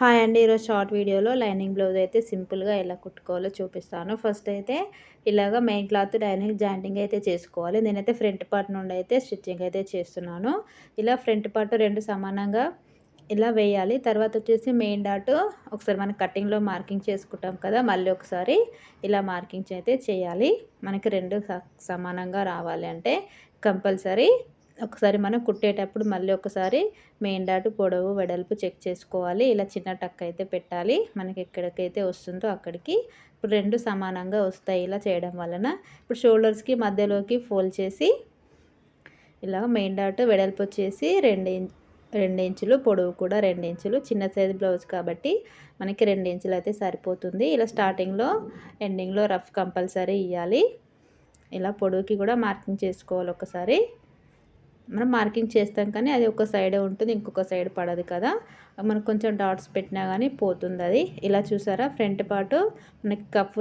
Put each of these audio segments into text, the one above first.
Hi అండి ఈరోజు short వీడియోలో లైనింగ్ బ్లౌజ్ అయితే సింపుల్గా ఎలా కుట్టుకోవాలో చూపిస్తాను. ఫస్ట్ అయితే ఇలాగ మెయిన్ క్లాత్ డైనింగ్ జాయింటింగ్ అయితే చేసుకోవాలి. నేనైతే ఫ్రంట్ పార్ట్ నుండి అయితే స్టిచ్చింగ్ అయితే చేస్తున్నాను. ఇలా ఫ్రంట్ పార్ట్ రెండు సమానంగా ఇలా వేయాలి. తర్వాత వచ్చేసి మెయిన్ డాట్ ఒకసారి మనం కటింగ్లో మార్కింగ్ చేసుకుంటాం కదా మళ్ళీ ఒకసారి ఇలా మార్కింగ్ అయితే చేయాలి. మనకి రెండు సమానంగా రావాలి అంటే కంపల్సరీ ఒకసారి మనం కుట్టేటప్పుడు మళ్ళీ ఒకసారి మెయిన్ డాటు పొడవు వెడల్పు చెక్ చేసుకోవాలి. ఇలా చిన్న టక్ అయితే పెట్టాలి. మనకి ఎక్కడికైతే వస్తుందో అక్కడికి. ఇప్పుడు రెండు సమానంగా వస్తాయి ఇలా చేయడం వలన. ఇప్పుడు షోల్డర్స్కి మధ్యలోకి ఫోల్డ్ చేసి ఇలా మెయిన్ డాట్ వెడల్పు వచ్చేసి రెండు రెండు ఇంచులు పొడవు కూడా రెండు ఇంచులు. చిన్న సైజ్ బ్లౌజ్ కాబట్టి మనకి రెండు ఇంచులు అయితే సరిపోతుంది. ఇలా స్టార్టింగ్లో ఎండింగ్లో రఫ్ కంపల్సరీ ఇవ్వాలి ఇలా పొడవుకి కూడా మార్కింగ్ చేసుకోవాలి ఒకసారి. మనం మార్కింగ్ చేస్తాం కానీ అది ఒక సైడే ఉంటుంది ఇంకొక సైడ్ పడదు కదా. మనకు కొంచెం డాట్స్ పెట్టినా కానీ పోతుంది అది. ఇలా చూసారా? ఫ్రంట్ పార్ట్ మనకి కప్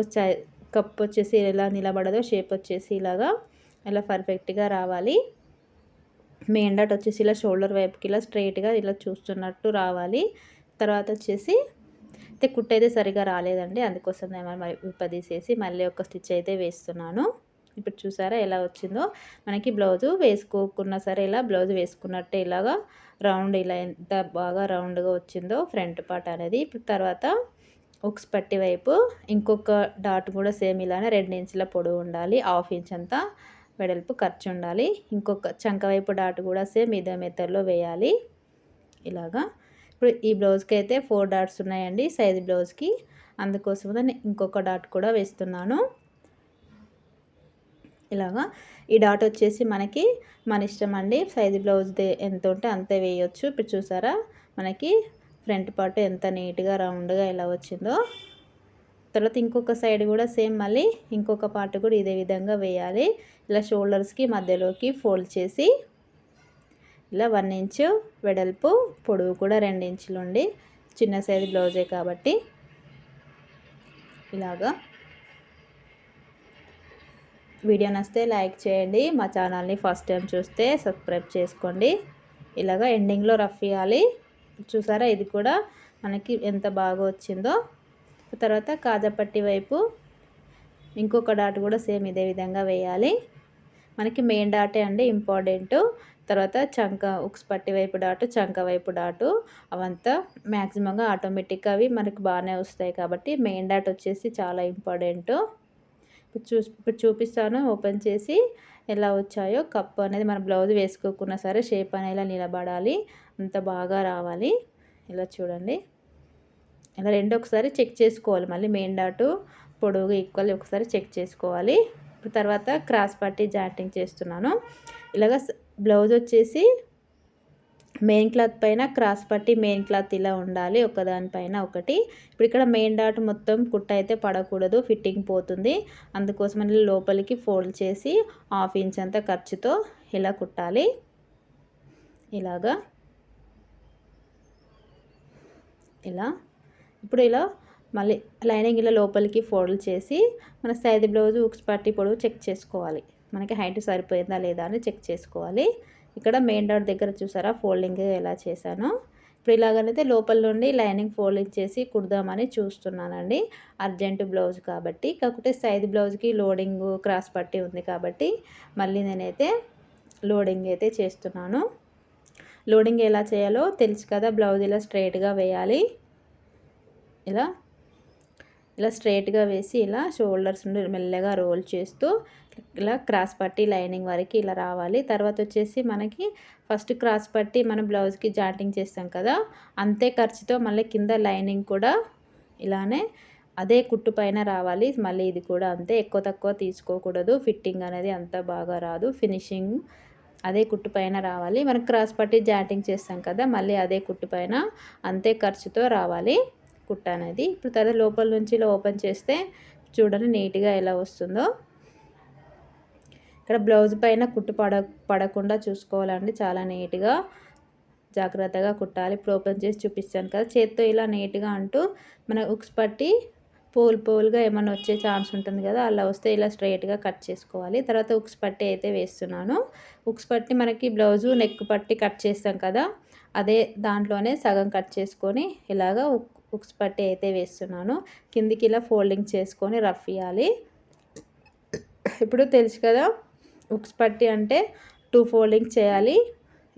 కప్ వచ్చేసి ఎలా నిలబడదో షేప్ వచ్చేసి ఇలాగా ఇలా పర్ఫెక్ట్గా రావాలి. మెయిన్ డాట్ వచ్చేసి ఇలా షోల్డర్ వైపుకి ఇలా స్ట్రైట్గా ఇలా చూస్తున్నట్టు రావాలి. తర్వాత వచ్చేసి అయితే కుట్ట అయితే సరిగా రాలేదండి అందుకోసం నేను విప్పదీసేసి మళ్ళీ ఒక స్టిచ్ అయితే వేస్తున్నాను. ఇప్పుడు చూసారా ఎలా వచ్చిందో? మనకి బ్లౌజు వేసుకోకున్నా సరే ఇలా బ్లౌజ్ వేసుకున్నట్టే ఇలాగా రౌండ్ ఇలా ఎంత బాగా రౌండ్గా వచ్చిందో ఫ్రంట్ పార్ట్ అనేది. ఇప్పుడు తర్వాత ఉక్స్ పట్టి వైపు ఇంకొక డాట్ కూడా సేమ్ ఇలానే రెండు ఇంచుల పొడవు ఉండాలి. హాఫ్ ఇంచ్ అంతా వెడల్పు ఖర్చు ఉండాలి. ఇంకొక చంక వైపు డాట్ కూడా సేమ్ ఇదే మెథడ్లో వేయాలి. ఇలాగా. ఇప్పుడు ఈ బ్లౌజ్కి అయితే ఫోర్ డాట్స్ ఉన్నాయండి సైజ్ బ్లౌజ్కి. అందుకోసం ఇంకొక డాట్ కూడా వేస్తున్నాను. ఇలాగా. ఈ డాట్ వచ్చేసి మనకి మన ఇష్టం అండి. సైజు బ్లౌజ్ ఎంత ఉంటే అంతే వేయొచ్చు. ఇప్పుడు చూసారా? మనకి ఫ్రంట్ పార్ట్ ఎంత నీట్గా రౌండ్గా ఎలా వచ్చిందో. తర్వాత ఇంకొక సైడ్ కూడా సేమ్ మళ్ళీ ఇంకొక పార్ట్ కూడా ఇదే విధంగా వేయాలి. ఇలా షోల్డర్స్కి మధ్యలోకి ఫోల్డ్ చేసి ఇలా వన్ ఇంచు వెడల్పు పొడవు కూడా రెండు ఇంచులు ఉండి చిన్న సైజు బ్లౌజే కాబట్టి ఇలాగా. వీడియో నచ్చితే లైక్ చేయండి. మా ఛానల్ని ఫస్ట్ టైం చూస్తే సబ్స్క్రైబ్ చేసుకోండి. ఇలాగ ఎండింగ్లో రఫ్ ఇవ్వాలి చూసారా? ఇది కూడా మనకి ఎంత బాగా వచ్చిందో. తర్వాత కాజపట్టి వైపు ఇంకొక డాట్ కూడా సేమ్ ఇదే విధంగా వేయాలి. మనకి మెయిన్ డాటే అండి ఇంపార్టెంట్. తర్వాత చంక ఉక్స్ పట్టి వైపు డాటు చంక వైపు డాటు అవంతా మ్యాక్సిమంగా ఆటోమేటిక్గా అవి మనకు బాగానే వస్తాయి కాబట్టి మెయిన్ డాట్ వచ్చేసి చాలా ఇంపార్టెంట్. చూ ఇప్పుడు చూపిస్తాను. ఓపెన్ చేసి ఎలా వచ్చాయో. కప్పు అనేది మన బ్లౌజ్ వేసుకోకున్నా సరే షేప్ అనేది నిలబడాలి. అంత బాగా రావాలి. ఇలా చూడండి. ఇలా రెండు ఒకసారి చెక్ చేసుకోవాలి. మళ్ళీ మెయిన్ డాటు పొడవుగా ఈక్వల్ ఒకసారి చెక్ చేసుకోవాలి. ఇప్పుడు తర్వాత క్రాస్ పట్టి జాయింటింగ్ చేస్తున్నాను. ఇలాగ బ్లౌజ్ వచ్చేసి మెయిన్ క్లాత్ పైన క్రాస్ పట్టి మెయిన్ క్లాత్ ఇలా ఉండాలి ఒకదానిపైన ఒకటి. ఇప్పుడు ఇక్కడ మెయిన్ డాట్ మొత్తం కుట్ట అయితే పడకూడదు ఫిట్టింగ్ పోతుంది. అందుకోసం లోపలికి ఫోల్డ్ చేసి హాఫ్ ఇంచ్ అంత ఖర్చుతో ఇలా కుట్టాలి. ఇలాగా. ఇలా. ఇప్పుడు ఇలా మళ్ళీ లైనింగ్ ఇలా లోపలికి ఫోల్డ్ చేసి మన సైజ్ బ్లౌజ్ ఉక్స్ పట్టి పొడవు చెక్ చేసుకోవాలి. మనకి హైట్ సరిపోయిందా లేదా అని చెక్ చేసుకోవాలి. ఇక్కడ మెయిన్ డాట్ దగ్గర చూసారా? ఫోల్డింగ్ ఎలా చేశాను. ఇప్పుడు ఇలాగనైతే లోపల నుండి లైనింగ్ ఫోల్డింగ్ చేసి కుడదామని చూస్తున్నానండి. అర్జెంట్ బ్లౌజ్ కాబట్టి. కాకపోతే సైజ్ బ్లౌజ్కి లోడింగ్ క్రాస్ పట్టి ఉంది కాబట్టి మళ్ళీ నేనైతే లోడింగ్ అయితే చేస్తున్నాను. లోడింగ్ ఎలా చేయాలో తెలుసు కదా. బ్లౌజ్ ఇలా స్ట్రైట్గా వేయాలి. ఇలా. ఇలా స్ట్రైట్గా వేసి ఇలా షోల్డర్స్ నుండి మెల్లగా రోల్ చేస్తూ ఇలా క్రాస్ పట్టి లైనింగ్ వరకు ఇలా రావాలి. తర్వాత వచ్చేసి మనకి ఫస్ట్ క్రాస్ పట్టి మనం బ్లౌజ్కి జాయింటింగ్ చేస్తాం కదా అంతే ఖర్చుతో మళ్ళీ కింద లైనింగ్ కూడా ఇలానే అదే కుట్టు పైన రావాలి. మళ్ళీ ఇది కూడా అంతే ఎక్కువ తక్కువ తీసుకోకూడదు. ఫిట్టింగ్ అనేది అంత బాగా రాదు. ఫినిషింగ్ అదే కుట్టు పైన రావాలి. మనం క్రాస్ పట్టి జాయింటింగ్ చేస్తాం కదా మళ్ళీ అదే కుట్టు పైన అంతే ఖర్చుతో రావాలి కుట్ట అనేది. ఇప్పుడు తర్వాత లోపల నుంచి ఇలా ఓపెన్ చేస్తే చూడండి నీట్గా ఎలా వస్తుందో. ఇక్కడ బ్లౌజ్ పైన కుట్టు పడ పడకుండా చూసుకోవాలండి. చాలా నీట్గా జాగ్రత్తగా కుట్టాలి. ఇప్పుడు ఓపెన్ చేసి చూపిస్తాను కదా చేత్తో ఇలా నీట్గా అంటూ మన ఉక్స్ పట్టి పోల్ పోల్గా ఏమైనా వచ్చే ఛాన్స్ ఉంటుంది కదా అలా వస్తే ఇలా స్ట్రైట్గా కట్ చేసుకోవాలి. తర్వాత ఉక్స్ పట్టి అయితే వేస్తున్నాను. ఉక్స్ పట్టి మనకి బ్లౌజు నెక్ పట్టి కట్ చేస్తాం కదా అదే దాంట్లోనే సగం కట్ చేసుకొని ఇలాగా ఉక్స్ పట్టి అయితే వేస్తున్నాను. కిందికి ఇలా ఫోల్డింగ్ చేసుకొని రఫ్ ఇవ్వాలి ఇప్పుడు తెలుసు కదా ఉక్స్ పట్టి అంటే టూ ఫోల్డింగ్ చేయాలి.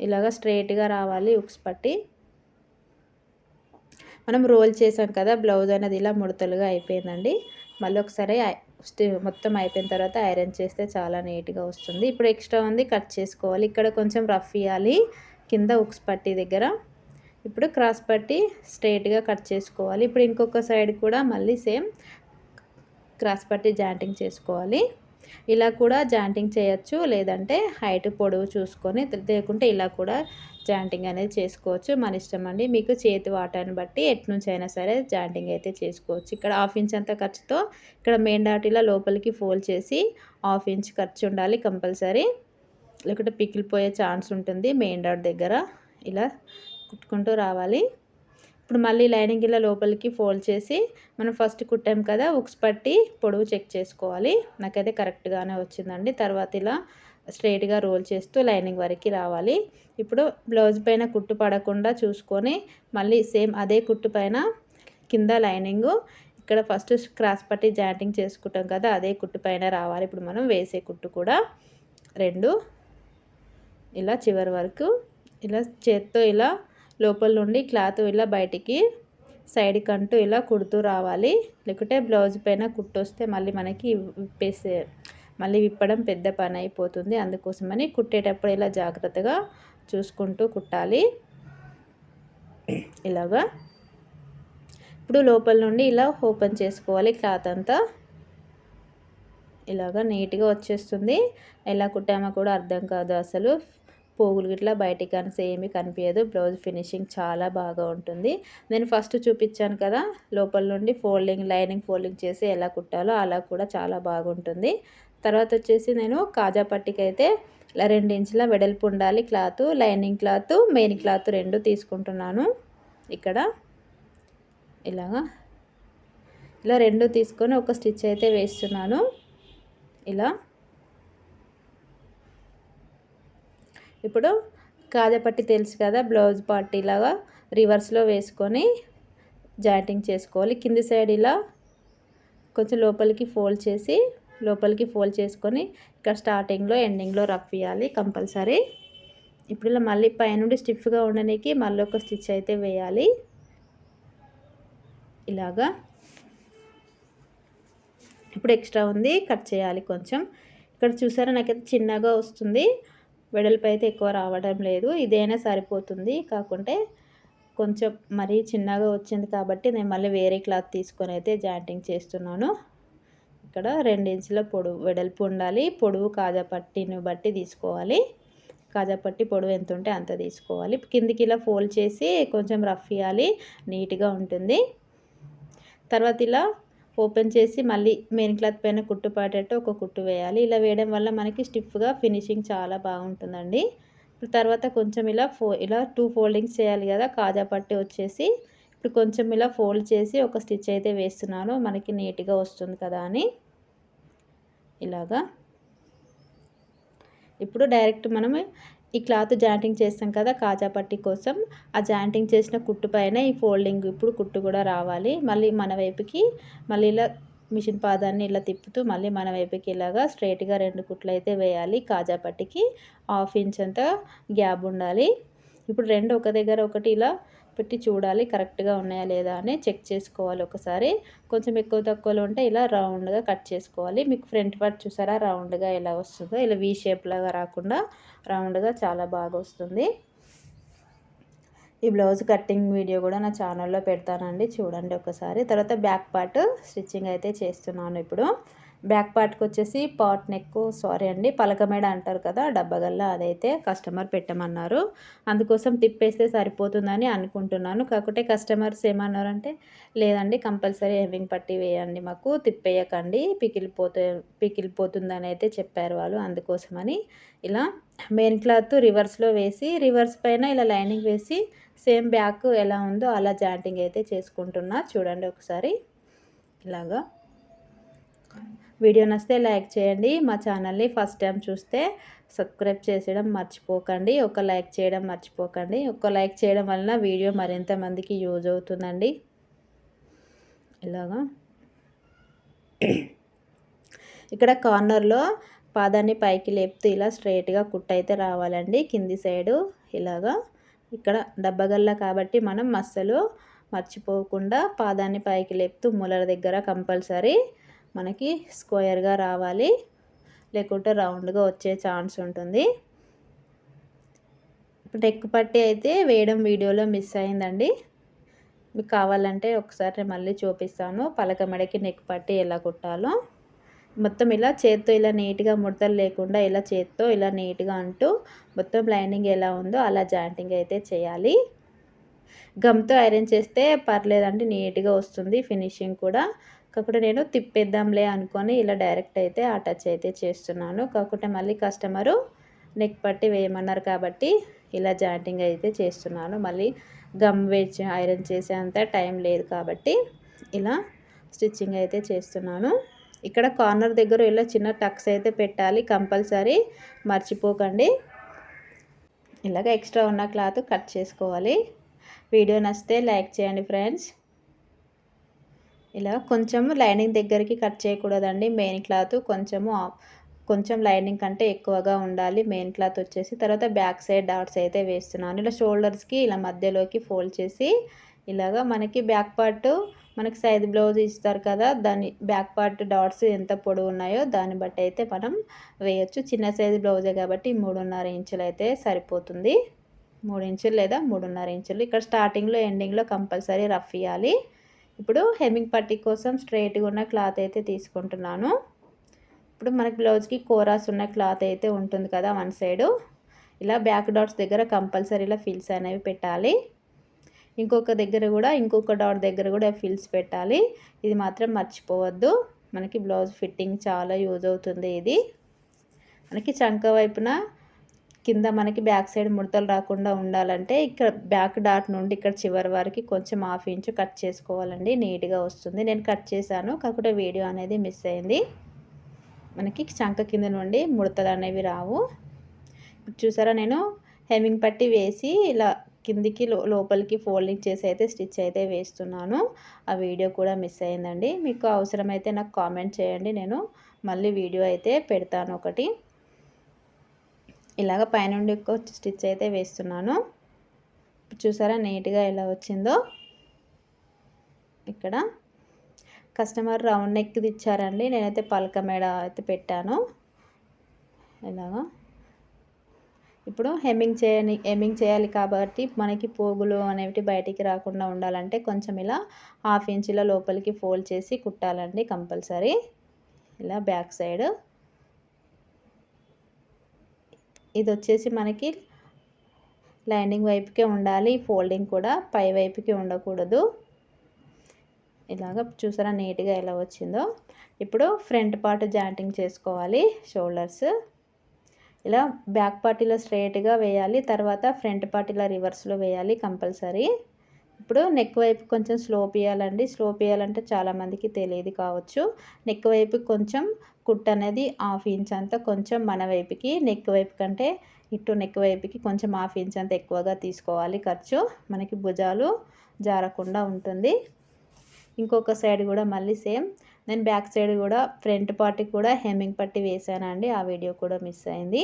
ఇలాగ స్ట్రైట్గా రావాలి ఉక్స్ పట్టి. మనం రోల్ చేసాం కదా బ్లౌజ్ అనేది ఇలా ముడతలుగా అయిపోయిందండి. మళ్ళీ ఒకసారి మొత్తం అయిపోయిన తర్వాత ఐరన్ చేస్తే చాలా నీట్గా వస్తుంది. ఇప్పుడు ఎక్స్ట్రా ఉంది కట్ చేసుకోవాలి. ఇక్కడ కొంచెం రఫ్ ఇవ్వాలి కింద ఉక్స్ పట్టి దగ్గర. ఇప్పుడు క్రాస్ పట్టి స్ట్రైట్గా కట్ చేసుకోవాలి. ఇప్పుడు ఇంకొక సైడ్ కూడా మళ్ళీ సేమ్ క్రాస్ పట్టి జాయింటింగ్ చేసుకోవాలి. ఇలా కూడా జాయింటింగ్ చేయొచ్చు లేదంటే హైట్ పొడవు చూసుకొని లేకుంటే ఇలా కూడా జాయింటింగ్ అనేది చేసుకోవచ్చు. మన ఇష్టం అండి. మీకు చేతి వాటాన్ని బట్టి ఎట్నుంచి అయినా సరే జాయింటింగ్ అయితే చేసుకోవచ్చు. ఇక్కడ హాఫ్ ఇంచ్ అంత ఖర్చుతో ఇక్కడ మెయిన్ డాటిలా లోపలికి ఫోల్డ్ చేసి హాఫ్ ఇంచ్ ఖర్చు ఉండాలి కంపల్సరీ. లేకుంటే పికిలిపోయే ఛాన్స్ ఉంటుంది మెయిన్ డాట్ దగ్గర. ఇలా కుట్టుకుంటూ రావాలి. ఇప్పుడు మళ్ళీ లైనింగ్ ఇలా లోపలికి ఫోల్డ్ చేసి మనం ఫస్ట్ కుట్టాం కదా ఉక్స్ పట్టి పొడవు చెక్ చేసుకోవాలి. నాకైతే కరెక్ట్గానే వచ్చిందండి. తర్వాత ఇలా స్ట్రైట్గా రోల్ చేస్తూ లైనింగ్ వరకు రావాలి. ఇప్పుడు బ్లౌజ్ పైన కుట్టు పడకుండా చూసుకొని మళ్ళీ సేమ్ అదే కుట్టు పైన కింద లైనింగ్ ఇక్కడ ఫస్ట్ క్రాస్ పట్టి జాయింటింగ్ చేసుకుంటాం కదా అదే కుట్టు పైన రావాలి. ఇప్పుడు మనం వేసే కుట్టు కూడా రెండు. ఇలా చివరి వరకు ఇలా చేత్తో ఇలా లోపల నుండి క్లాత్ ఇలా బయటికి సైడ్కి అంటూ ఇలా కుడుతూ రావాలి. లేకుంటే బ్లౌజ్ పైన కుట్టొస్తే మళ్ళీ మనకి విప్పేసే మళ్ళీ విప్పడం పెద్ద పని అయిపోతుంది. అందుకోసమని కుట్టేటప్పుడు ఇలా జాగ్రత్తగా చూసుకుంటూ కుట్టాలి. ఇలాగా. ఇప్పుడు లోపల నుండి ఇలా ఓపెన్ చేసుకోవాలి క్లాత్ అంతా. ఇలాగా నీట్గా వచ్చేస్తుంది. ఎలా కుట్టామో కూడా అర్థం కాదు అసలు. పోగులు గిట్లా బయటికి కానీ ఏమీ కనిపించదు బ్లౌజ్ ఫినిషింగ్ చాలా బాగా ఉంటుంది. నేను ఫస్ట్ చూపించాను కదా లోపల నుండి ఫోల్డింగ్ లైనింగ్ ఫోల్డింగ్ చేసి ఎలా కుట్టాలో అలా కూడా చాలా బాగుంటుంది. తర్వాత వచ్చేసి నేను కాజా పట్టికి అయితే ఇలా రెండు ఇంచుల వెడల్పు ఉండాలి cloth lining cloth main cloth రెండు తీసుకుంటున్నాను. ఇక్కడ ఇలాగా. ఇలా రెండు తీసుకొని ఒక స్టిచ్ అయితే వేస్తున్నాను. ఇలా. ఇప్పుడు కాజపట్టి తెలుసు కదా బ్లౌజ్ పార్ట్ ఇలాగా రివర్స్లో వేసుకొని జాయింటింగ్ చేసుకోవాలి. కింది సైడ్ ఇలా కొంచెం లోపలికి ఫోల్డ్ చేసి లోపలికి ఫోల్డ్ చేసుకొని ఇక్కడ స్టార్టింగ్లో ఎండింగ్లో రఫ్ ఇవ్వాలి కంపల్సరీ. ఇప్పుడు ఇలా మళ్ళీ పైనుండి స్టిఫ్గా ఉండడానికి మళ్ళీ ఒక స్టిచ్ అయితే వేయాలి. ఇలాగా. ఇప్పుడు ఎక్స్ట్రా ఉంది కట్ చేయాలి కొంచెం. ఇక్కడ చూసారా నాకైతే చిన్నగా వస్తుంది. వెడల్పు అయితే ఎక్కువ రావడం లేదు. ఇదైనా సరిపోతుంది. కాకుంటే కొంచెం మరీ చిన్నగా వచ్చింది కాబట్టి నేను మళ్ళీ వేరే క్లాత్ తీసుకొని అయితే జాయింటింగ్ చేస్తున్నాను. ఇక్కడ రెండించుల పొడవు వెడల్పు ఉండాలి. పొడవు కాజాపట్టిని బట్టి తీసుకోవాలి. కాజాపట్టి పొడవు ఎంత ఉంటే అంత తీసుకోవాలి. కిందికి ఇలా ఫోల్డ్ చేసి కొంచెం రఫ్ ఇవ్వాలి నీట్గా ఉంటుంది. తర్వాత ఇలా ఓపెన్ చేసి మళ్ళీ మెయిన్ క్లాత్ పైన కుట్టు పడేటట్టు ఒక కుట్టు వేయాలి. ఇలా వేయడం వల్ల మనకి స్టిఫ్గా ఫినిషింగ్ చాలా బాగుంటుందండి. ఇప్పుడు తర్వాత కొంచెం ఇలా ఫో ఇలా టూ ఫోల్డింగ్స్ చేయాలి కదా కాజా పట్టి వచ్చేసి. ఇప్పుడు కొంచెం ఇలా ఫోల్డ్ చేసి ఒక స్టిచ్ అయితే వేస్తున్నాను. మనకి నీట్గా వస్తుంది కదా అని. ఇలాగా. ఇప్పుడు డైరెక్ట్ మనం ఈ క్లాత్ జాయింటింగ్ చేస్తాం కదా కాజా పట్టి కోసం. ఆ జాయింటింగ్ చేసిన కుట్టు పైన ఈ ఫోల్డింగ్ ఇప్పుడు కుట్టు కూడా రావాలి. మళ్ళీ మన వైపుకి మళ్ళీ ఇలా మిషన్ పాదాన్ని ఇలా తిప్పుతూ మళ్ళీ మన వైపుకి ఇలాగా స్ట్రైట్గా రెండు కుట్లు అయితే వేయాలి కాజా పట్టికి. హాఫ్ ఇంచ్ అంత గ్యాప్ ఉండాలి. ఇప్పుడు రెండు ఒక దగ్గర ఒకటి ఇలా పెట్టి చూడాలి కరెక్ట్గా ఉన్నాయా లేదా అని చెక్ చేసుకోవాలి ఒకసారి. కొంచెం ఎక్కువ తక్కువలో ఉంటే ఇలా రౌండ్గా కట్ చేసుకోవాలి. మీకు ఫ్రంట్ పార్ట్ చూసారా? రౌండ్గా ఎలా వస్తుందో ఇలా వీ షేప్ లాగా రాకుండా రౌండ్గా చాలా బాగా వస్తుంది. ఈ బ్లౌజ్ కట్టింగ్ వీడియో కూడా నా ఛానల్లో పెడతానండి. చూడండి ఒకసారి. తర్వాత బ్యాక్ పార్ట్ స్టిచ్చింగ్ అయితే చేస్తున్నాను ఇప్పుడు. బ్యాక్ పార్ట్కి వచ్చేసి పాట్ నెక్ సారీ అండి పలకమేడ అంటారు కదా డబ్బగల్ల అదైతే కస్టమర్ పెట్టమన్నారు. అందుకోసం తిప్పేస్తే సరిపోతుందని అనుకుంటున్నాను. కాకపోతే కస్టమర్స్ ఏమన్నారంటే లేదండి కంపల్సరీ హెవింగ్ పట్టి వేయండి మాకు తిప్పేయకండి పికిలిపోతే పికిలిపోతుందని అయితే చెప్పారు వాళ్ళు అందుకోసమని ఇలా మెయిన్ క్లాత్ రివర్స్లో వేసి రివర్స్ పైన ఇలా లైనింగ్ వేసి సేమ్ బ్యాక్ ఎలా ఉందో అలా జాయింటింగ్ అయితే చేసుకుంటున్నా. చూడండి ఒకసారి ఇలాగా. వీడియో నచ్చితే లైక్ చేయండి. మా ఛానల్ని ఫస్ట్ టైం చూస్తే సబ్స్క్రైబ్ చేసేయడం మర్చిపోకండి. ఒక లైక్ చేయడం మర్చిపోకండి. ఒక లైక్ చేయడం వలన వీడియో మరింత మందికి యూజ్ అవుతుందండి. ఇలాగా. ఇక్కడ కార్నర్లో పాదాన్ని పైకి లేపుతూ ఇలా స్ట్రైట్గా కుట్ అయితే రావాలండి. కింది సైడు ఇలాగా. ఇక్కడ డబ్బగల్లా కాబట్టి మనం అస్సలు మర్చిపోకుండా పాదాన్ని పైకి లేపుతూ మూలల దగ్గర కంపల్సరీ మనకి స్క్వేర్గా రావాలి. లేకుంటే రౌండ్గా వచ్చే ఛాన్స్ ఉంటుంది. ఇప్పుడు నెక్ పట్టి అయితే వేయడం వీడియోలో మిస్ అయిందండి. మీకు కావాలంటే ఒకసారి మళ్ళీ చూపిస్తాను. పలక మెడకి నెక్ పట్టి ఎలా కుట్టాలో. మొత్తం ఇలా చేత్తో ఇలా నీట్గా ముడతలు లేకుండా ఇలా చేత్తో ఇలా నీట్గా అంటూ మొత్తం లైనింగ్ ఎలా ఉందో అలా జాయింటింగ్ అయితే చేయాలి. గమ్తో ఐరన్ చేస్తే పర్లేదండి నీట్గా వస్తుంది ఫినిషింగ్ కూడా. కాకపోతే నేను తిప్పేద్దాంలే అనుకొని ఇలా డైరెక్ట్ అయితే ఆ టచ్ అయితే చేస్తున్నాను. కాకుండా మళ్ళీ కస్టమరు నెక్ పట్టి వేయమన్నారు కాబట్టి ఇలా జాయింటింగ్ అయితే చేస్తున్నాను. మళ్ళీ గమ్ వేచి ఐరన్ చేసేంత టైం లేదు కాబట్టి ఇలా స్టిచ్చింగ్ అయితే చేస్తున్నాను. ఇక్కడ కార్నర్ దగ్గర ఇలా చిన్న టక్స్ అయితే పెట్టాలి కంపల్సరీ. మర్చిపోకండి. ఇలాగ ఎక్స్ట్రా ఉన్న క్లాత్ కట్ చేసుకోవాలి. వీడియో నచ్చితే లైక్ చేయండి ఫ్రెండ్స్. ఇలా కొంచెం లైనింగ్ దగ్గరికి కట్ చేయకూడదండి. మెయిన్ క్లాత్ కొంచెము కొంచెం లైనింగ్ కంటే ఎక్కువగా ఉండాలి. మెయిన్ క్లాత్ వచ్చేసి తర్వాత బ్యాక్ సైడ్ డాట్స్ అయితే వేస్తున్నాను. ఇలా షోల్డర్స్కి ఇలా మధ్యలోకి ఫోల్డ్ చేసి ఇలాగా మనకి బ్యాక్ పార్ట్ మనకి సైజ్ బ్లౌజ్ ఇస్తారు కదా దాని బ్యాక్ పార్ట్ డాట్స్ ఎంత పొడవు ఉన్నాయో దాన్ని బట్టి అయితే మనం వేయచ్చు. చిన్న సైజ్ బ్లౌజే కాబట్టి మూడున్నర ఇంచులు అయితే సరిపోతుంది. మూడు ఇంచులు లేదా మూడున్నర ఇంచులు. ఇక్కడ స్టార్టింగ్లో ఎండింగ్లో కంపల్సరీ రఫ్ ఇవ్వాలి ఇప్పుడు హెమ్మింగ్ పట్టీ కోసం స్ట్రైట్గా ఉన్న క్లాత్ అయితే తీసుకుంటున్నాను. ఇప్పుడు మనకి బ్లౌజ్కి కోరాస్ ఉన్న క్లాత్ అయితే ఉంటుంది కదా వన్ సైడు. ఇలా బ్యాక్ డాట్స్ దగ్గర కంపల్సరీ ఇలా ఫిల్స్ అనేవి పెట్టాలి. ఇంకొక దగ్గర కూడా ఇంకొక డాట్ దగ్గర కూడా ఫిల్స్ పెట్టాలి. ఇది మాత్రం మర్చిపోవద్దు. మనకి బ్లౌజ్ ఫిట్టింగ్ చాలా యూజ్ అవుతుంది ఇది. మనకి చంక వైపున కింద మనకి బ్యాక్ సైడ్ ముడతలు రాకుండా ఉండాలంటే ఇక్కడ బ్యాక్ డాట్ నుండి ఇక్కడ చివరి వరకు కొంచెం హాఫ్ ఇంచు కట్ చేసుకోవాలండి. నీట్గా వస్తుంది. నేను కట్ చేశాను. కాకపోతే వీడియో అనేది మిస్ అయింది. మనకి చంక కింద నుండి ముడతలు అనేవి రావు. చూసారా నేను? హెమింగ్ పట్టి వేసి ఇలా కిందికి లోపలికి ఫోల్డింగ్ చేసి అయితే స్టిచ్ అయితే వేస్తున్నాను. ఆ వీడియో కూడా మిస్ అయిందండి. మీకు అవసరమైతే నాకు కామెంట్ చేయండి. నేను మళ్ళీ వీడియో అయితే పెడతాను ఒకటి. ఇలాగ పైనుండి స్టిచ్ అయితే వేస్తున్నాను. చూసారా నీట్గా ఎలా వచ్చిందో? ఇక్కడ కస్టమర్ రౌండ్ నెక్ ఇచ్చారండి. నేనైతే పలక మేడ అయితే పెట్టాను. ఇలాగా. ఇప్పుడు హెమ్మింగ్ చేయని హెమ్మింగ్ చేయాలి కాబట్టి మనకి పోగులు అనేవి బయటికి రాకుండా ఉండాలంటే కొంచెం ఇలా హాఫ్ ఇంచుల లోపలికి ఫోల్డ్ చేసి కుట్టాలండి కంపల్సరీ. ఇలా బ్యాక్ సైడ్. ఇది వచ్చేసి మనకి లైనింగ్ వైపుకే ఉండాలి ఫోల్డింగ్ కూడా పై వైపుకి ఉండకూడదు. ఇలాగ చూసారా నీట్గా ఎలా వచ్చిందో. ఇప్పుడు ఫ్రంట్ పార్ట్ జాయింటింగ్ చేసుకోవాలి షోల్డర్స్. ఇలా బ్యాక్ పార్ట్ ఇలా స్ట్రైట్గా వేయాలి తర్వాత ఫ్రంట్ పార్ట్ ఇలా రివర్స్లో వేయాలి కంపల్సరీ. ఇప్పుడు నెక్ వైపు కొంచెం స్లోప్ ఇవ్వాలండి స్లోప్ ఇవ్వాలంటే చాలామందికి తెలియదు కావచ్చు. నెక్ వైపు కొంచెం కుట్ అనేది హాఫ్ ఇంచ్ అంతా కొంచెం మన వైపుకి నెక్ వైపు కంటే ఇటు నెక్ వైపుకి కొంచెం హాఫ్ ఇంచ్ అంత ఎక్కువగా తీసుకోవాలి ఖర్చు. మనకి భుజాలు జారకుండా ఉంటుంది. ఇంకొక సైడ్ కూడా మళ్ళీ సేమ్ నేను బ్యాక్ సైడ్ కూడా ఫ్రంట్ పార్టీ కూడా హెమ్మింగ్ పట్టి వేసానండి. ఆ వీడియో కూడా మిస్ అయింది.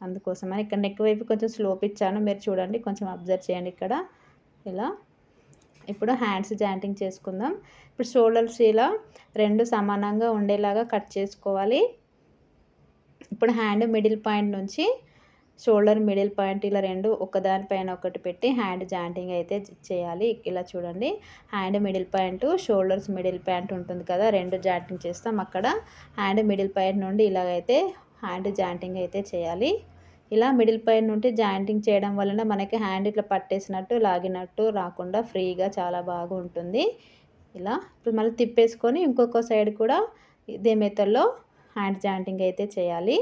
అందుకోసమని ఇక్కడ నెక్ వైపు కొంచెం స్లోప్ ఇచ్చాను మీరు చూడండి కొంచెం అబ్జర్వ్ చేయండి ఇక్కడ. ఇలా ఇప్పుడు హ్యాండ్స్ జాయింటింగ్ చేసుకుందాం. ఇప్పుడు షోల్డర్స్ ఇలా రెండు సమానంగా ఉండేలాగా కట్ చేసుకోవాలి. ఇప్పుడు హ్యాండ్ మిడిల్ పాయింట్ నుంచి షోల్డర్ మిడిల్ పాయింట్ ఇలా రెండు ఒకదానిపైన ఒకటి పెట్టి హ్యాండ్ జాయింటింగ్ అయితే చేయాలి. ఇలా చూడండి. Hand middle point shoulders middle point ఉంటుంది కదా రెండు జాయింటింగ్ చేస్తాం. అక్కడ హ్యాండ్ మిడిల్ పాయింట్ నుండి ఇలాగైతే హ్యాండ్ జాయింటింగ్ అయితే చేయాలి. ఇలా మిడిల్ పైన నుండి జాయింటింగ్ చేయడం వలన మనకి హ్యాండ్ ఇట్లా పట్టేసినట్టు లాగినట్టు రాకుండా ఫ్రీగా చాలా బాగా ఉంటుంది ఇలా ఇప్పుడు మళ్ళీ తిప్పేసుకొని ఇంకొక సైడ్ కూడా ఇదే మెథడ్లో హ్యాండ్ జాయింటింగ్ అయితే చేయాలి.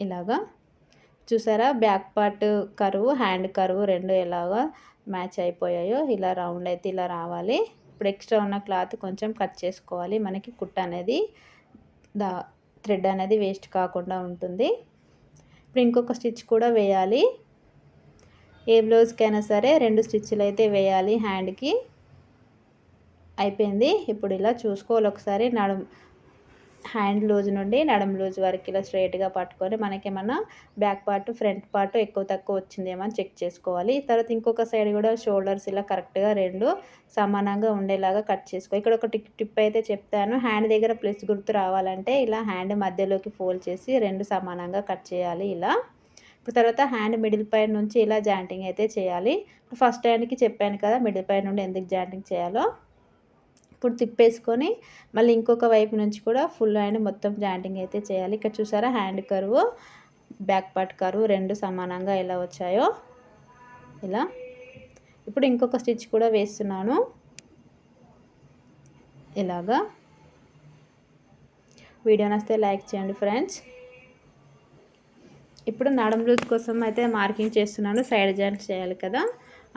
ఇలాగా చూసారా? బ్యాక్ పార్ట్ కరువు హ్యాండ్ కరువు రెండు ఎలాగా మ్యాచ్ అయిపోయాయో ఇలా రౌండ్ అయితే ఇలా రావాలి. ఇప్పుడు ఎక్స్ట్రా ఉన్న క్లాత్ కొంచెం కట్ చేసుకోవాలి. మనకి కుట్ట అనేది దా థ్రెడ్ అనేది వేస్ట్ కాకుండా ఉంటుంది. ఇప్పుడు ఇంకొక స్టిచ్ కూడా వేయాలి. ఏ బ్లౌజ్కైనా సరే రెండు స్టిచ్లు అయితే వేయాలి హ్యాండ్కి. అయిపోయింది. ఇప్పుడు ఇలా చూసుకోవాలి ఒకసారి. నడుం హ్యాండ్ లూజ్ నుండి నడం లూజ్ వరకు ఇలా స్ట్రైట్గా పట్టుకొని మనకేమన్నా బ్యాక్ పార్ట్ ఫ్రంట్ పార్ట్ ఎక్కువ తక్కువ వచ్చిందేమో అని చెక్ చేసుకోవాలి. తర్వాత ఇంకొక సైడ్ కూడా షోల్డర్స్ ఇలా కరెక్ట్గా రెండు సమానంగా ఉండేలాగా కట్ చేసుకో. ఇక్కడ ఒక టిక్ టిప్ అయితే చెప్తాను. హ్యాండ్ దగ్గర ప్లస్ గుర్తు రావాలంటే ఇలా హ్యాండ్ మధ్యలోకి ఫోల్డ్ చేసి రెండు సమానంగా కట్ చేయాలి ఇలా. ఇప్పుడు తర్వాత హ్యాండ్ మిడిల్ పై నుంచి ఇలా జాయింటింగ్ అయితే చేయాలి. ఫస్ట్ హ్యాండ్కి చెప్పాను కదా మిడిల్ పై నుండి ఎందుకు జాయింటింగ్ చేయాలో. ఇప్పుడు తిప్పేసుకొని మళ్ళీ ఇంకొక వైపు నుంచి కూడా ఫుల్ హ్యాండ్ మొత్తం జాయింటింగ్ అయితే చేయాలి. ఇక్కడ చూసారా హ్యాండ్ కరువు బ్యాక్ పార్ట్ కరువు రెండు సమానంగా ఎలా వచ్చాయో. ఇలా. ఇప్పుడు ఇంకొక స్టిచ్ కూడా వేస్తున్నాను. ఇలాగా. వీడియో నస్తే లైక్ చేయండి ఫ్రెండ్స్. ఇప్పుడు నడం లూజ్ కోసం అయితే మార్కింగ్ చేస్తున్నాను. సైడ్ జాయింట్ చేయాలి కదా.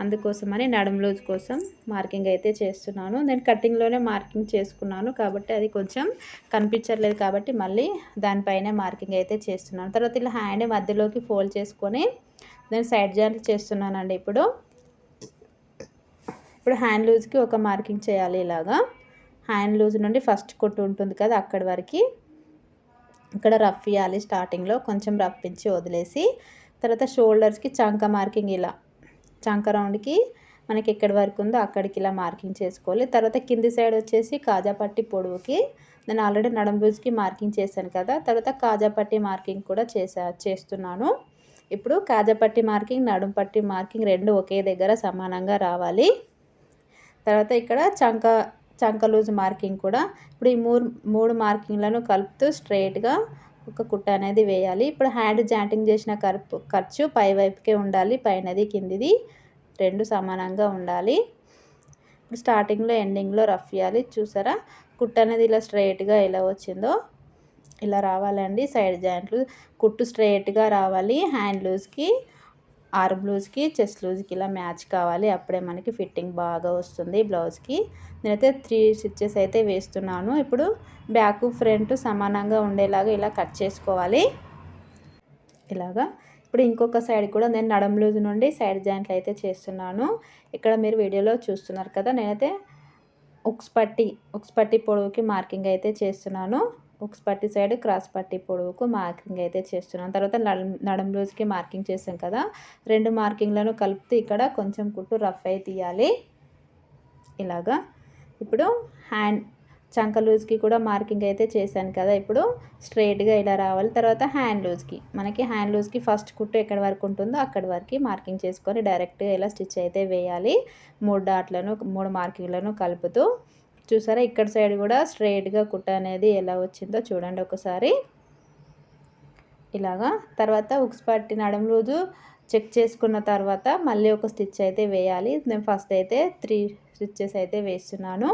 అందుకోసమని నడుం లూజ్ కోసం మార్కింగ్ అయితే చేస్తున్నాను. నేను కటింగ్లోనే మార్కింగ్ చేసుకున్నాను కాబట్టి అది కొంచెం కనిపించట్లేదు కాబట్టి మళ్ళీ దానిపైనే మార్కింగ్ అయితే చేస్తున్నాను. తర్వాత ఇలా హ్యాండ్ మధ్యలోకి ఫోల్డ్ చేసుకొని నేను సైడ్ జాయింట్ చేస్తున్నానండి ఇప్పుడు. ఇప్పుడు హ్యాండ్ లూజ్కి ఒక మార్కింగ్ చేయాలి ఇలాగా. హ్యాండ్ లూజ్ నుండి ఫస్ట్ కొట్టు ఉంటుంది కదా అక్కడి వరకు. ఇక్కడ రఫ్ ఇవ్వాలి స్టార్టింగ్లో కొంచెం రఫ్ వదిలేసి తర్వాత షోల్డర్స్కి చంక మార్కింగ్ ఇలా చంక రౌండ్కి మనకి ఎక్కడి వరకు ఉందో అక్కడికి ఇలా మార్కింగ్ చేసుకోవాలి. తర్వాత కింది సైడ్ వచ్చేసి కాజాపట్టి పొడవుకి నేను ఆల్రెడీ నడం లూజ్కి మార్కింగ్ చేశాను కదా తర్వాత కాజాపట్టి మార్కింగ్ కూడా చేసా చేస్తున్నాను. ఇప్పుడు కాజాపట్టి మార్కింగ్ నడుం పట్టి మార్కింగ్ రెండు ఒకే దగ్గర సమానంగా రావాలి. తర్వాత ఇక్కడ చంక చంక లూజ్ మార్కింగ్ కూడా ఇప్పుడు ఈ మూడు మూడు మార్కింగ్లను కలుపుతూ స్ట్రైట్గా ఒక కుట్ట అనేది వేయాలి. ఇప్పుడు హ్యాండ్ జాయింటింగ్ చేసిన కరుపు ఖర్చు పై వైపుకే ఉండాలి పైనది కిందిది రెండు సమానంగా ఉండాలి. ఇప్పుడు స్టార్టింగ్లో ఎండింగ్లో రఫ్ ఇవ్వాలి చూసారా? కుట్ట అనేది ఇలా స్ట్రైట్గా ఎలా వచ్చిందో? ఇలా రావాలండి. సైడ్ జాయింట్లు కుట్టు స్ట్రైట్గా రావాలి. హ్యాండ్ లూజ్కి ఆర్మ్ లూజ్కి చెస్ట్ లూజ్కి ఇలా మ్యాచ్ కావాలి. అప్పుడే మనకి ఫిట్టింగ్ బాగా వస్తుంది బ్లౌజ్కి. నేనైతే త్రీ స్టిచ్చెస్ అయితే వేస్తున్నాను. ఇప్పుడు బ్యాక్ ఫ్రంట్ సమానంగా ఉండేలాగా ఇలా కట్ చేసుకోవాలి. ఇలాగా. ఇప్పుడు ఇంకొక సైడ్ కూడా నేను నడం లూజ్ నుండి సైడ్ జాయింట్లు అయితే చేస్తున్నాను. ఇక్కడ మీరు వీడియోలో చూస్తున్నారు కదా నేనైతే ఉక్స్ పట్టి ఉక్స్ పట్టి పొడవుకి మార్కింగ్ అయితే చేస్తున్నాను. ఉక్స్ పట్టి సైడ్ క్రాస్ పట్టి పొడవుకు మార్కింగ్ అయితే చేస్తున్నాం. తర్వాత నడం లూజ్కి మార్కింగ్ చేసాం కదా. రెండు మార్కింగ్లను కలుపుతూ ఇక్కడ కొంచెం కుట్టు రఫ్ అయి తీయాలి. ఇలాగా. ఇప్పుడు హ్యాండ్ చంక లూజ్కి కూడా మార్కింగ్ అయితే చేశాను కదా. ఇప్పుడు స్ట్రైట్గా ఇలా రావాలి. తర్వాత హ్యాండ్ లూజ్కి. మనకి హ్యాండ్ లూజ్కి ఫస్ట్ కుట్టు ఎక్కడి వరకు ఉంటుందో అక్కడి వరకు మార్కింగ్ చేసుకొని డైరెక్ట్గా ఇలా స్టిచ్ అయితే వేయాలి. మూడు డాట్లను మూడు మార్కింగ్లను కలుపుతూ చూసారా? ఇక్కడ సైడ్ కూడా స్ట్రైట్గా కుట్ట అనేది ఎలా వచ్చిందో చూడండి ఒకసారి. ఇలాగా. తర్వాత ఉక్స్ పట్టి నడుము రోజు చెక్ చేసుకున్న తర్వాత మళ్ళీ ఒక స్టిచ్ అయితే వేయాలి. నేను ఫస్ట్ అయితే త్రీ స్టిచ్చెస్ అయితే వేస్తున్నాను.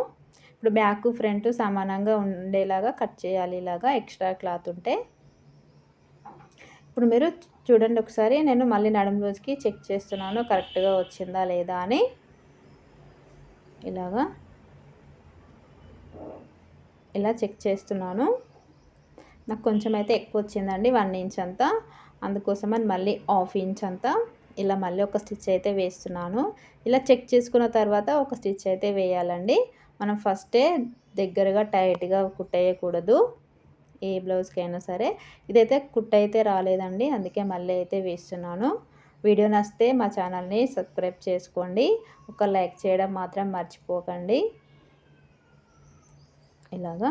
ఇప్పుడు బ్యాక్ ఫ్రంట్ సమానంగా ఉండేలాగా కట్ చేయాలి. ఇలాగా ఎక్స్ట్రా క్లాత్ ఉంటే. ఇప్పుడు మీరు చూడండి ఒకసారి. నేను మళ్ళీ నడుము రోజుకి చెక్ చేస్తున్నాను. కరెక్ట్గా వచ్చిందా లేదా అని. ఇలాగా. ఇలా చెక్ చేస్తున్నాను. నాకు కొంచెం అయితే ఎక్కువ వచ్చిందండి వన్ ఇంచ్ అంతా. అందుకోసమని మళ్ళీ హాఫ్ ఇంచ్ అంతా. ఇలా మళ్ళీ ఒక స్టిచ్ అయితే వేస్తున్నాను. ఇలా చెక్ చేసుకున్న తర్వాత ఒక స్టిచ్ అయితే వేయాలండి. మనం ఫస్టే దగ్గరగా టైట్గా కుట్టేయకూడదు ఏ బ్లౌజ్కి అయినా సరే. ఇదైతే కుట్ట అయితే రాలేదండి అందుకే మళ్ళీ అయితే వేస్తున్నాను. వీడియో నచ్చితే మా ఛానల్ని సబ్స్క్రైబ్ చేసుకోండి. ఒక లైక్ చేయడం మాత్రం మర్చిపోకండి. ఇలాగా.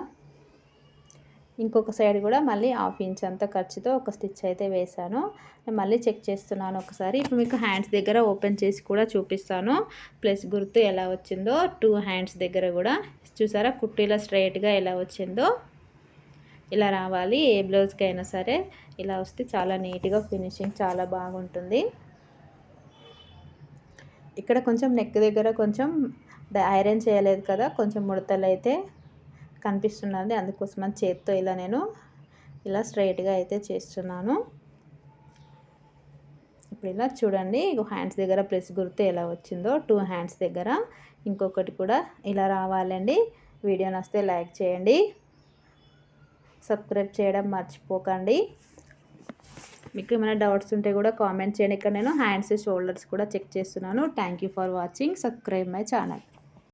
ఇంకొక సైడ్ కూడా మళ్ళీ హాఫ్ ఇంచ్ అంత ఖర్చుతో ఒక స్టిచ్ అయితే వేశాను. నేను మళ్ళీ చెక్ చేస్తున్నాను ఒకసారి. ఇప్పుడు మీకు హ్యాండ్స్ దగ్గర ఓపెన్ చేసి కూడా చూపిస్తాను. ప్లస్ గుర్తు ఎలా వచ్చిందో టూ హ్యాండ్స్ దగ్గర కూడా. చూసారా కుట్టీలో స్ట్రైట్గా ఎలా వచ్చిందో. ఇలా రావాలి. ఏ బ్లౌజ్కి అయినా సరే ఇలా వస్తే చాలా నీట్గా ఫినిషింగ్ చాలా బాగుంటుంది. ఇక్కడ కొంచెం నెక్ దగ్గర కొంచెం ఐరన్ చేయలేదు కదా కొంచెం ముడతలు అయితే కనిపిస్తున్నది అందుకోసం చేత్తో ఇలా నేను ఇలా స్ట్రైట్గా అయితే చేస్తున్నాను. ఇప్పుడు ఇలా చూడండి. హ్యాండ్స్ దగ్గర ప్రెస్ గుర్తు ఎలా వచ్చిందో. టూ హ్యాండ్స్ దగ్గర. ఇంకొకటి కూడా ఇలా రావాలండి. వీడియో నస్తే లైక్ చేయండి. సబ్స్క్రైబ్ చేయడం మర్చిపోకండి. మీకు ఏమైనా డౌట్స్ ఉంటే కూడా కామెంట్ చేయండి. ఇక్కడ నేను హ్యాండ్స్ షోల్డర్స్ కూడా చెక్ చేస్తున్నాను. Thank you for watching. Subscribe my channel.